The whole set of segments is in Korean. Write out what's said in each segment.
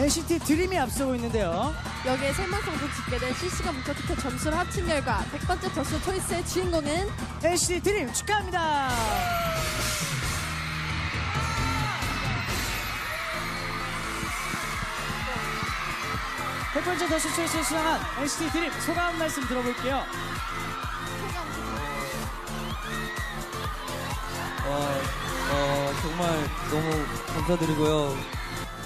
NCT 드림이 앞서고 있는데요. 여기에 생방송도 집계된 실시간 문자 투표 점수를 합친 결과 100번째 더스 초이스의 주인공은 NCT 드림 축하합니다. 첫 번째 더스 초이스에 수상한 NCT 드림 소감 한 말씀 들어볼게요. 어, 어, 정말 너무 감사드리고요.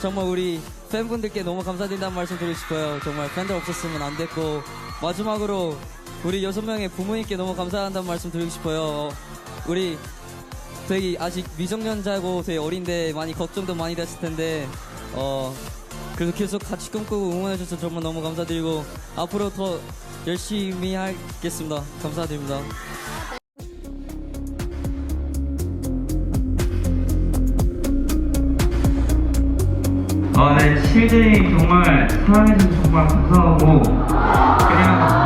정말 우리 팬분들께 너무 감사드린다는 말씀 드리고 싶어요. 정말 팬들 없었으면 안 됐고 마지막으로 우리 여섯 명의 부모님께 너무 감사한다는 말씀 드리고 싶어요. 우리 되게 아직 미성년자고 되게 어린데 많이 걱정도 많이 됐을 텐데 어 그래도 계속 같이 꿈꾸고 응원해줘서 정말 너무 감사드리고 앞으로 더 열심히 하겠습니다. 감사드립니다. 어, 네, 실제님 정말 사랑해주셔서 정말 감사하고 그냥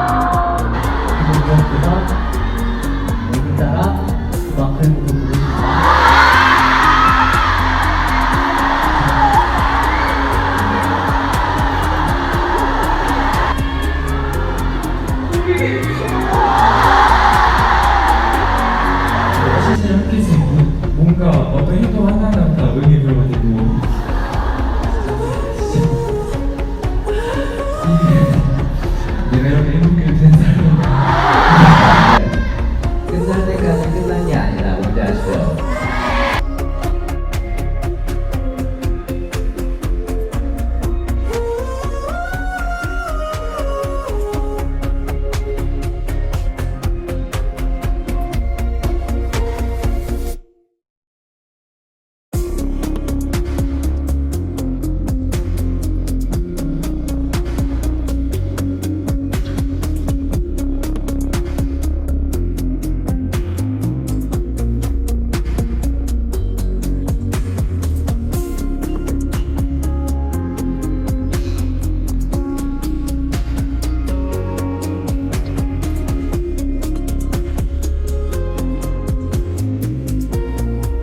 실제 학교에서 뭔가 어떤 행동 하나하나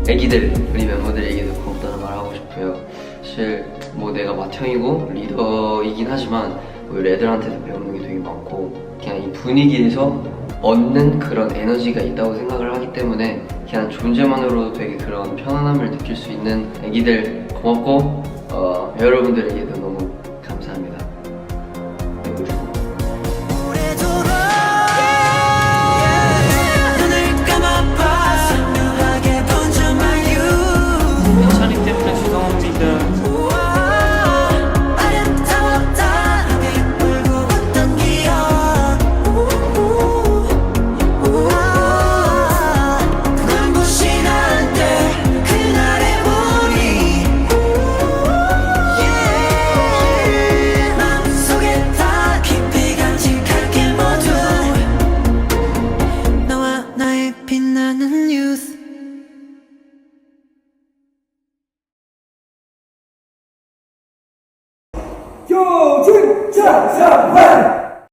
애기들 우리 멤버들에게도 고맙다는 말 하고 싶어요. 사실 뭐 내가 맏형이고 리더이긴 하지만 우리 애들한테도 배우는 게 되게 많고 그냥 이 분위기에서 얻는 그런 에너지가 있다고 생각을 하기 때문에 그냥 존재만으로도 되게 그런 편안함을 느낄 수 있는 애기들 고맙고 어, 여러분들에게도 向上看